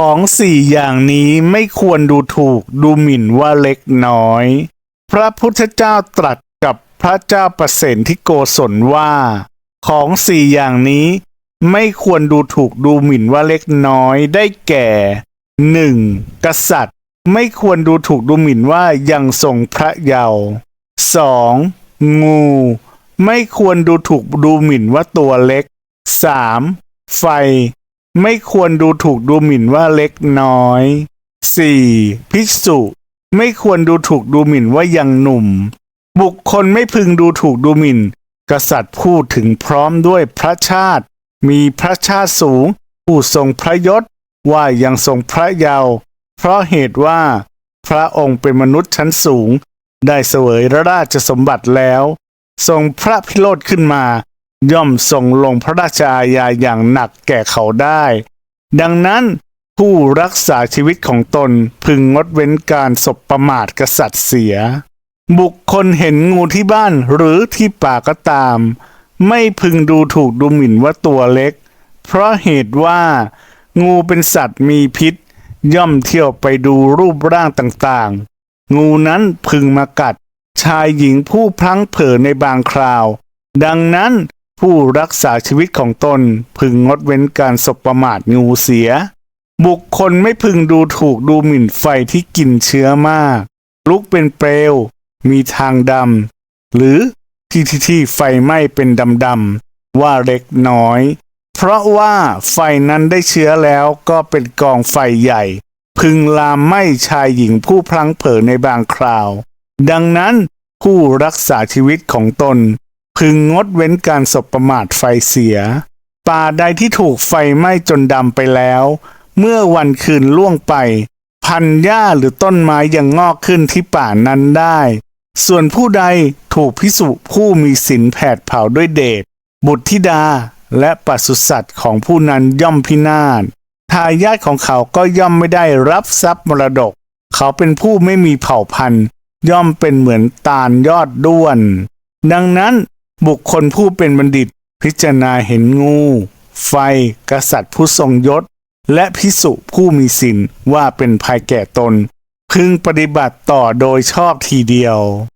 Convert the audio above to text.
ของสี่อย่างนี้ไม่ควรดูถูกดูหมิ่นว่าเล็กน้อย พระพุทธเจ้าตรัสกับพระเจ้าประเสนที่โกศลว่า ของสี่อย่างนี้ไม่ควรดูถูกดูหมิ่นว่าเล็กน้อยได้แก่หนึ่งกษัตริย์ ไม่ควรดูถูกดูหมิ่นว่ายังทรงพระเยาว์สองงู ไม่ควรดูถูกดูหมิ่นว่าตัวเล็กสามไฟ ไม่ควรดูถูกดูหมิ่นว่าเล็กน้อย 4. ภิกษุ ไม่ควรดูถูกดูหมิ่นว่ายังหนุ่ม บุคคลไม่พึงดูถูกดูหมิ่น กษัตริย์พูดถึงพร้อมด้วยพระชาติ มีพระชาติสูง ผู้ทรงพระยศว่ายังทรงพระเยาว์เพราะเหตุว่า พระองค์เป็นมนุษย์ชั้นสูง ได้เสวยราชสมบัติแล้ว ทรงพระพิโรธขึ้นมา ย่อมทรงลงพระราชอาญาอย่างหนักแก่เขาได้ ดังนั้นผู้รักษาชีวิตของตนพึงงดเว้นการสบประมาทกษัตริย์เสีย บุคคลเห็นงูที่บ้านหรือที่ป่าก็ตาม ไม่พึงดูถูกดูหมิ่นว่าตัวเล็ก เพราะเหตุว่า งูเป็นสัตว์มีพิษ ย่อมเที่ยวไปดูรูปร่างต่างๆ งูนั้นพึงมากัด ชายหญิงผู้พลั้งเผลอในบางคราว ดังนั้น ผู้รักษาชีวิตของตนพึงงดเว้นการสบประมาทงูเสีย บุคคลไม่พึงดูถูกดูหมิ่นไฟที่กินเชื้อมาก ลุกเป็นเปลว มีทางดำหรือที่ที่ที่ไฟไหม้เป็นดำๆว่าเล็กน้อย เพราะว่าไฟนั้นได้เชื้อแล้วก็เป็นกองไฟใหญ่ พึงลามไหม้ชายหญิงผู้พลังเผลอในบางคราว ดังนั้นผู้รักษาชีวิตของตน พึงงดเว้นการสบประมาทไฟเสีย ป่าใดที่ถูกไฟไหม้จนดำไปแล้ว เมื่อวันคืนล่วงไป พันหญ้าหรือต้นไม้ยังงอกขึ้นที่ป่านั้นได้ ส่วนผู้ใดถูกพิสุผู้มีศีลแผดเผาด้วยเดชบุตรธิดาและปศุสัตว์ของผู้นั้นย่อมพินาศทายาทของเขาก็ย่อมไม่ได้รับทรัพย์มรดก เขาเป็นผู้ไม่มีเผ่าพันธุ์ ย่อมเป็นเหมือนตาลยอดด้วน ดังนั้น บุคคลผู้เป็นบัณฑิต พิจารณาเห็นงู ไฟ กษัตริย์ผู้ทรงยศ และพิสุผู้มีศีลว่าเป็นภัยแก่ตน พึงปฏิบัติต่อโดยชอบทีเดียว